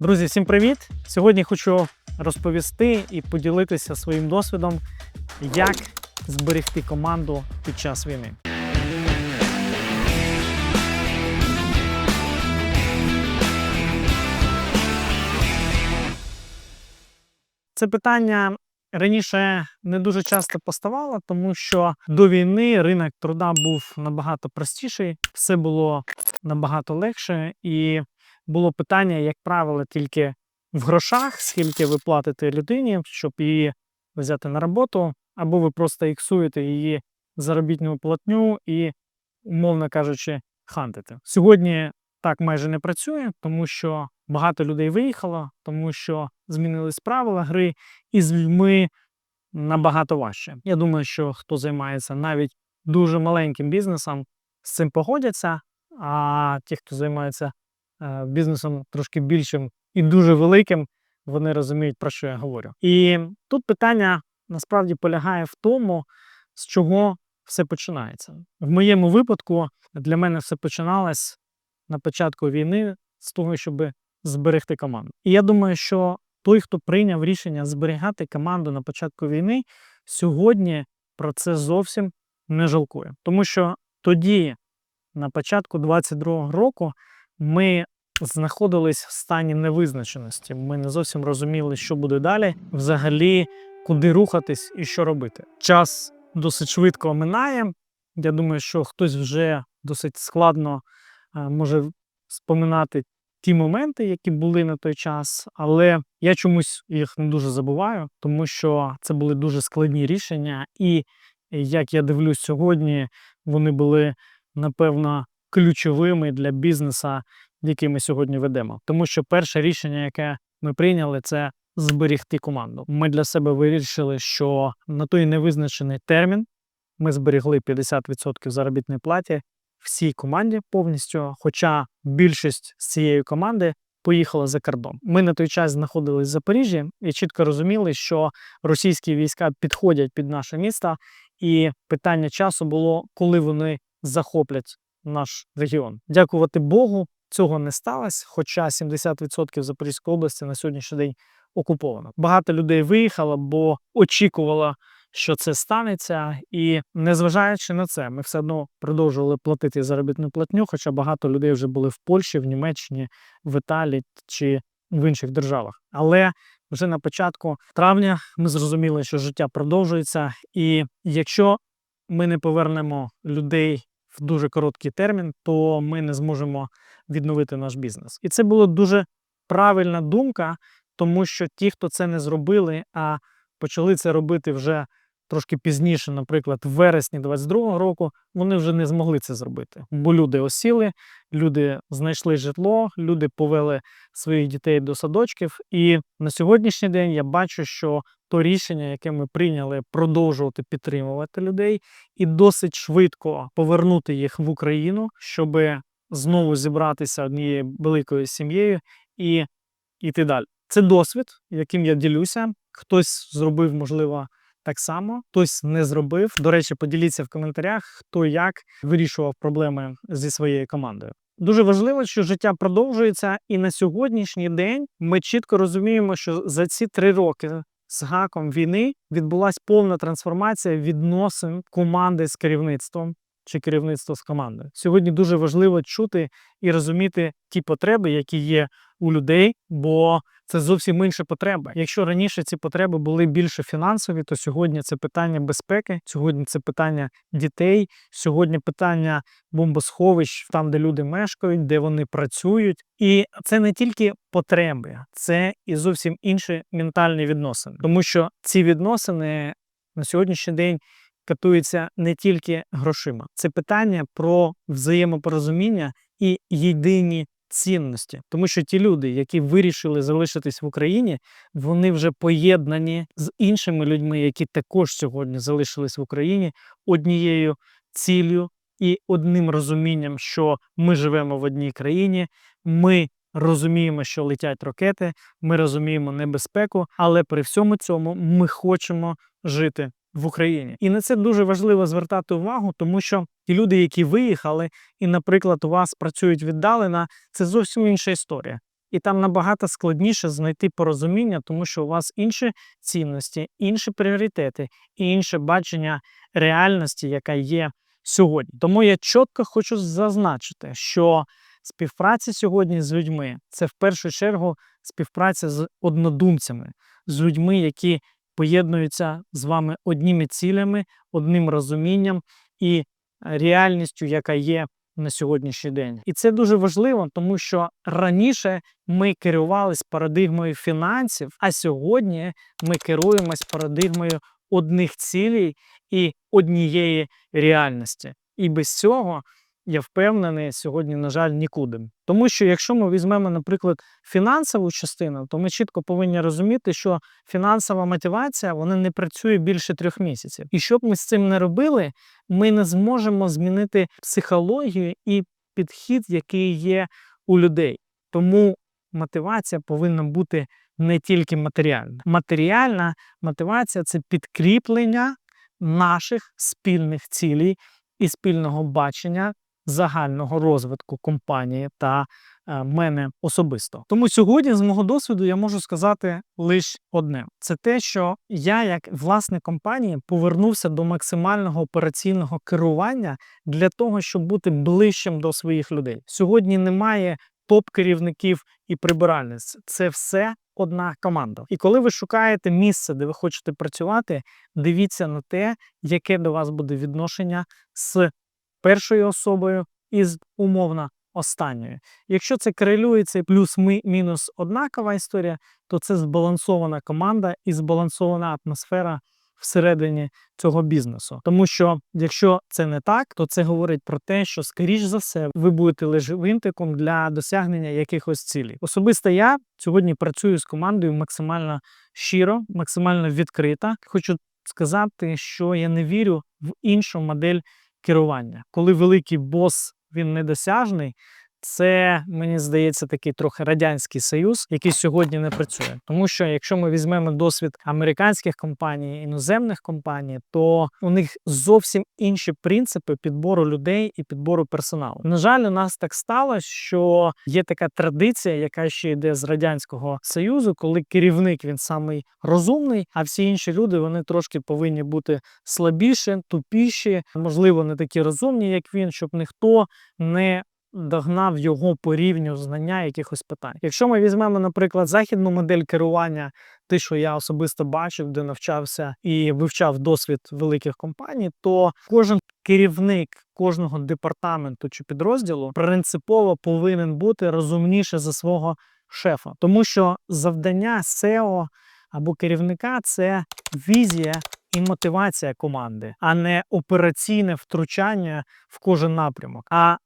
Друзі, всім привіт! Сьогодні хочу розповісти і поділитися своїм досвідом, як зберегти команду під час війни. Це питання раніше не дуже часто поставало, тому що до війни ринок труда був набагато простіший, все було набагато легше, і було питання, як правило, тільки в грошах, скільки ви платите людині, щоб її взяти на роботу, або ви просто іксуєте її заробітну платню і, умовно кажучи, хантите. Сьогодні так майже не працює, тому що багато людей виїхало, тому що змінились правила гри, і з людьми набагато важче. Я думаю, що хто займається навіть дуже маленьким бізнесом, з цим погодяться. А ті, хто займається бізнесом трошки більшим і дуже великим, вони розуміють, про що я говорю. І тут питання насправді полягає в тому, з чого все починається. В моєму випадку для мене все починалось на початку війни з того, щоб зберегти команду. І я думаю, що той, хто прийняв рішення зберігати команду на початку війни, сьогодні про це зовсім не жалкує. Тому що тоді, на початку 22-го року, ми знаходились в стані невизначеності. Ми не зовсім розуміли, що буде далі, взагалі, куди рухатись і що робити. Час досить швидко минає. Я думаю, що хтось вже досить складно е, може споминати ті моменти, які були на той час, але я чомусь їх не дуже забуваю, тому що це були дуже складні рішення, і як я дивлюсь сьогодні, вони були напевно ключовими для бізнеса, який ми сьогодні ведемо. Тому що перше рішення, яке ми прийняли, це зберігти команду. Ми для себе вирішили, що на той невизначений термін ми зберігли 50% заробітної платі всій команді повністю. Хоча більшість з цієї команди поїхала за кордон. Ми на той час знаходились в Запоріжжі і чітко розуміли, що російські війська підходять під наше місто, і питання часу було, коли вони захоплять наш регіон. Дякувати Богу, цього не сталося. Хоча 70% Запорізької області на сьогоднішній день окуповано. Багато людей виїхало, бо очікувало, що це станеться, і незважаючи на це, ми все одно продовжували платити заробітну платню. Хоча багато людей вже були в Польщі, в Німеччині, в Італії чи в інших державах. Але вже на початку травня ми зрозуміли, що життя продовжується, і якщо ми не повернемо людей в дуже короткий термін, то ми не зможемо відновити наш бізнес. І це була дуже правильна думка, тому що ті, хто це не зробили, а почали це робити вже трошки пізніше, наприклад, в вересні 22-го року, вони вже не змогли це зробити. Бо люди осіли, люди знайшли житло, люди повели своїх дітей до садочків. І на сьогоднішній день я бачу, що то рішення, яке ми прийняли, продовжувати підтримувати людей і досить швидко повернути їх в Україну, щоб знову зібратися однією великою сім'єю і йти далі. Це досвід, яким я ділюся. Хтось зробив, можливо, так само, хтось не зробив. До речі, поділіться в коментарях, хто як вирішував проблеми зі своєю командою. Дуже важливо, що життя продовжується, і на сьогоднішній день ми чітко розуміємо, що за ці три роки з гаком війни відбулася повна трансформація відносин команди з керівництвом чи керівництва з командою. Сьогодні дуже важливо чути і розуміти ті потреби, які є у людей, бо це зовсім інші потреби. Якщо раніше ці потреби були більше фінансові, то сьогодні це питання безпеки, сьогодні це питання дітей, сьогодні питання бомбосховищ, там, де люди мешкають, де вони працюють. І це не тільки потреби, це і зовсім інші ментальні відносини, тому що ці відносини на сьогоднішній день катуються не тільки грошима. Це питання про взаємопорозуміння і єдині цінності, тому що ті люди, які вирішили залишитись в Україні, вони вже поєднані з іншими людьми, які також сьогодні залишились в Україні однією ціллю і одним розумінням, що ми живемо в одній країні, ми розуміємо, що летять ракети, ми розуміємо небезпеку, але при всьому цьому ми хочемо жити в Україні. І на це дуже важливо звертати увагу, тому що ті люди, які виїхали, і, наприклад, у вас працюють віддалено, це зовсім інша історія. і там набагато складніше знайти порозуміння, тому що у вас інші цінності, інші пріоритети і інше бачення реальності, яка є сьогодні. Тому я чітко хочу зазначити, що співпраця сьогодні з людьми це в першу чергу співпраця з однодумцями, з людьми, які поєднуються з вами одніми цілями, одним розумінням і реальністю, яка є на сьогоднішній день. І це дуже важливо, тому що раніше ми керувалися парадигмою фінансів, а сьогодні ми керуємось парадигмою одних цілей і однієї реальності. І без цього я впевнений сьогодні, на жаль, нікуди. Тому що якщо ми візьмемо, наприклад, фінансову частину, то ми чітко повинні розуміти, що фінансова мотивація вона не працює більше трьох місяців. І щоб ми з цим не робили, ми не зможемо змінити психологію і підхід, який є у людей. Тому мотивація повинна бути не тільки матеріальна. Матеріальна мотивація це підкріплення наших спільних цілей і спільного бачення загального розвитку компанії та е, мене особисто. Тому сьогодні, з мого досвіду, я можу сказати лише одне: це те, що я, як власник компанії, повернувся до максимального операційного керування для того, щоб бути ближчим до своїх людей. Сьогодні немає топ-керівників і прибиральниць. Це все одна команда. І коли ви шукаєте місце, де ви хочете працювати, дивіться на те, яке до вас буде відношення з першою особою і з умовно останньою. Якщо це корелюється плюс-мінус однакова історія, то це збалансована команда і збалансована атмосфера всередині цього бізнесу. Тому що якщо це не так, то це говорить про те, що скоріш за все ви будете лише винтиком для досягнення якихось цілей. Особисто я сьогодні працюю з командою максимально щиро, максимально відкрита. Хочу сказати, що я не вірю в іншу модель керування. Коли великий бос він недосяжний, це мені здається такий трохи радянський союз, який сьогодні не працює. Тому що якщо ми візьмемо досвід американських компаній, іноземних компаній, то у них зовсім інші принципи підбору людей і підбору персоналу. На жаль, у нас так сталося, що є така традиція, яка ще йде з радянського союзу, коли керівник він самий розумний, а всі інші люди вони трошки повинні бути слабіші, тупіші, можливо, не такі розумні, як він, щоб ніхто не догнав його по рівню знання якихось питань. Якщо ми візьмемо, наприклад, західну модель керування, те, що я особисто бачив, де навчався і вивчав досвід великих компаній, то кожен керівник кожного департаменту чи підрозділу принципово повинен бути розумніше за свого шефа, тому що завдання SEO або керівника це візія. І мотивація команди, а не операційне втручання в кожен напрямок. А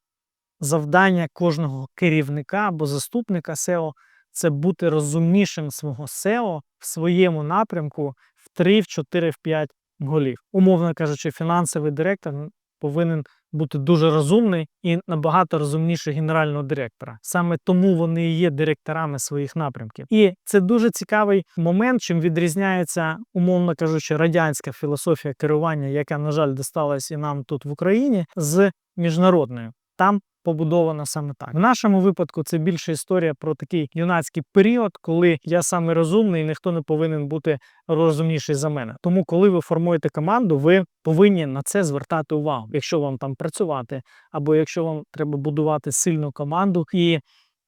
завдання кожного керівника або заступника SEO це бути розумнішим свого SEO в своєму напрямку в 3, в 4, в 5 голів. Умовно кажучи, фінансовий директор повинен бути дуже розумний і набагато розумніший генерального директора. Саме тому вони і є директорами своїх напрямків. І це дуже цікавий момент, чим відрізняється, умовно кажучи, радянська філософія керування, яка, на жаль, досталась і нам тут в Україні, з міжнародною. Там побудована саме так. В нашому випадку це більше історія про такий юнацький період, коли я саме розумний і ніхто не повинен бути розумніший за мене. Тому, коли ви формуєте команду, ви повинні на це звертати увагу, якщо вам там працювати, або якщо вам треба будувати сильну команду, і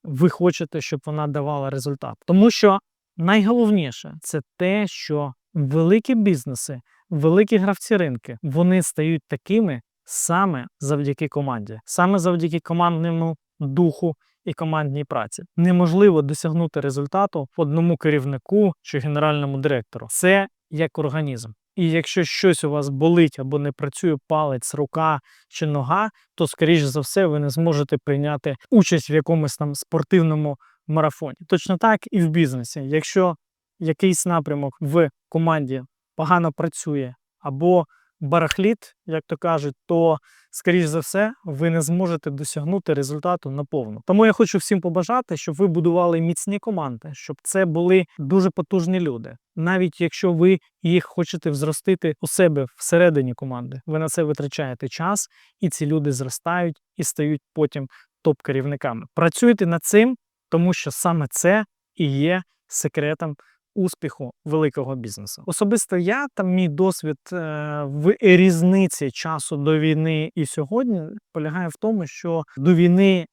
ви хочете, щоб вона давала результат. Тому що найголовніше це те, що великі бізнеси, великі гравці ринки, вони стають такими саме завдяки команді, саме завдяки командному духу і командній праці. Неможливо досягнути результату одному керівнику чи генеральному директору. Це як організм. І якщо щось у вас болить або не працює палець, рука чи нога, то скоріш за все ви не зможете прийняти участь в якомусь там спортивному марафоні. Точно так і в бізнесі. Якщо якийсь напрямок в команді погано працює або барахліт, як то кажуть, то, скоріш за все, ви не зможете досягнути результату наповну. Тому я хочу всім побажати, щоб ви будували міцні команди, щоб це були дуже потужні люди. Навіть якщо ви їх хочете взростити у себе всередині команди, ви на це витрачаєте час, і ці люди зростають і стають потім топ-керівниками. Працюйте над цим. тому що саме це і є секретом успіху великого бізнесу. Особисто я та мій досвід е, в різниці часу до війни і сьогодні полягає в тому, що до війни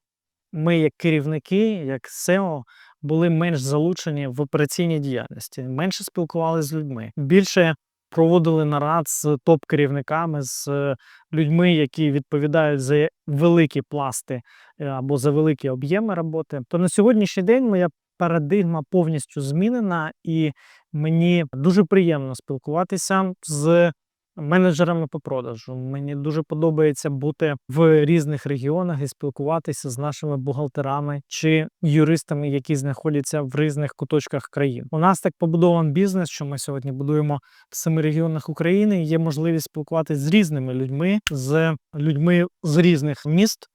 ми, як керівники, як SEO, були менш залучені в операційній діяльності, менше спілкувалися з людьми, більше проводили нарад з топ-керівниками, з е, людьми, які відповідають за великі пласти е, або за великі об'єми роботи. То на сьогоднішній день моя парадигма повністю змінена, і мені дуже приємно спілкуватися з менеджерами по продажу. Мені дуже подобається бути в різних регіонах і спілкуватися з нашими бухгалтерами чи юристами, які знаходяться в різних куточках країн. У нас так побудований бізнес, що ми сьогодні будуємо в семи регіонах України. Є можливість спілкуватися з різними людьми, з людьми з різних міст.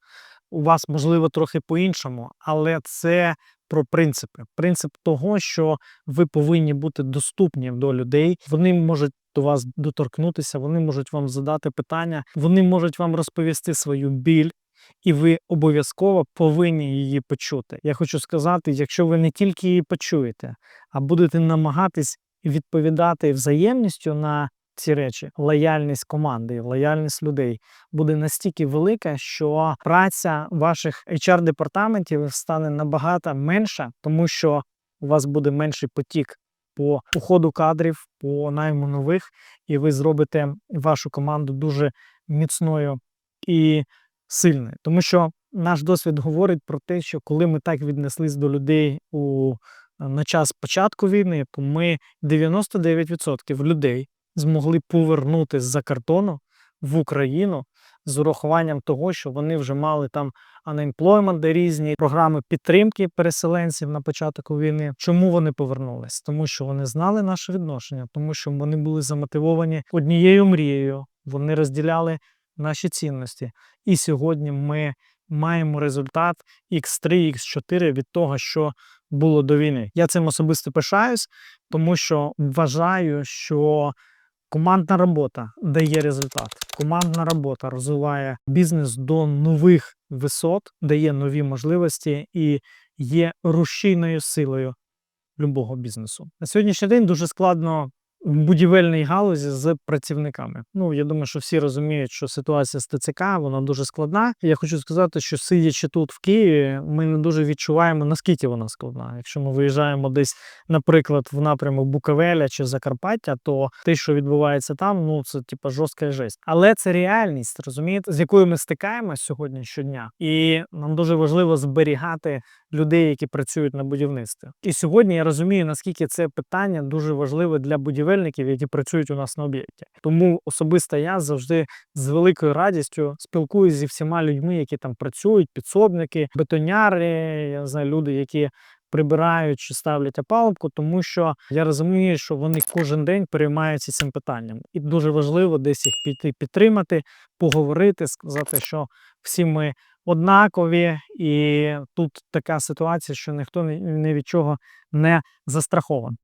У вас можливо трохи по-іншому, але це про принципи. Принцип того, що ви повинні бути доступні до людей. Вони можуть до вас доторкнутися, вони можуть вам задати питання, вони можуть вам розповісти свою біль. І ви обов'язково повинні її почути. Я хочу сказати, якщо ви не тільки її почуєте, а будете намагатись відповідати взаємністю на ці речі, лояльність команди, лояльність людей буде настільки велика, що праця ваших HR-департаментів стане набагато менша, тому що у вас буде менший потік по уходу кадрів, по найму нових, і ви зробите вашу команду дуже міцною і сильною. Тому що наш досвід говорить про те, що коли ми так віднеслись до людей у на час початку війни, то ми 99% людей змогли повернути з-за кордону в Україну з урахуванням того, що вони вже мали там де різні програми підтримки переселенців на початку війни. Чому вони повернулись? Тому що вони знали наше відношення, тому що вони були замотивовані однією мрією. Вони розділяли наші цінності. І сьогодні ми маємо результат X3, X4 від того, що було до війни. Я цим особисто пишаюсь, тому що вважаю, що командна робота дає результат. Командна робота розвиває бізнес до нових висот, дає нові можливості і є рушійною силою любого бізнесу. На сьогоднішній день дуже складно в будівельній галузі з працівниками. Ну я думаю, що всі розуміють, що ситуація з ТЦК вона дуже складна. Я хочу сказати, що сидячи тут в Києві, ми не дуже відчуваємо наскільки вона складна. Якщо ми виїжджаємо десь, наприклад, в напрямок Буковеля чи Закарпаття, то те, що відбувається там, ну це типа жорстка жесть. Але це реальність, розумієте, з якою ми стикаємося сьогодні щодня, і нам дуже важливо зберігати людей, які працюють на будівництві. І сьогодні я розумію, наскільки це питання дуже важливе для будівельників, які працюють у нас на об'єкті. Тому особисто я завжди з великою радістю спілкуюся зі всіма людьми, які там працюють, підсобники, бетоняри, я не знаю, люди, які. Прибирають чи ставлять опалубку, тому що я розумію, що вони кожен день переймаються цим питанням, і дуже важливо десь їх піти підтримати, поговорити, сказати, що всі ми однакові, і тут така ситуація, що ніхто ні від чого не застрахований.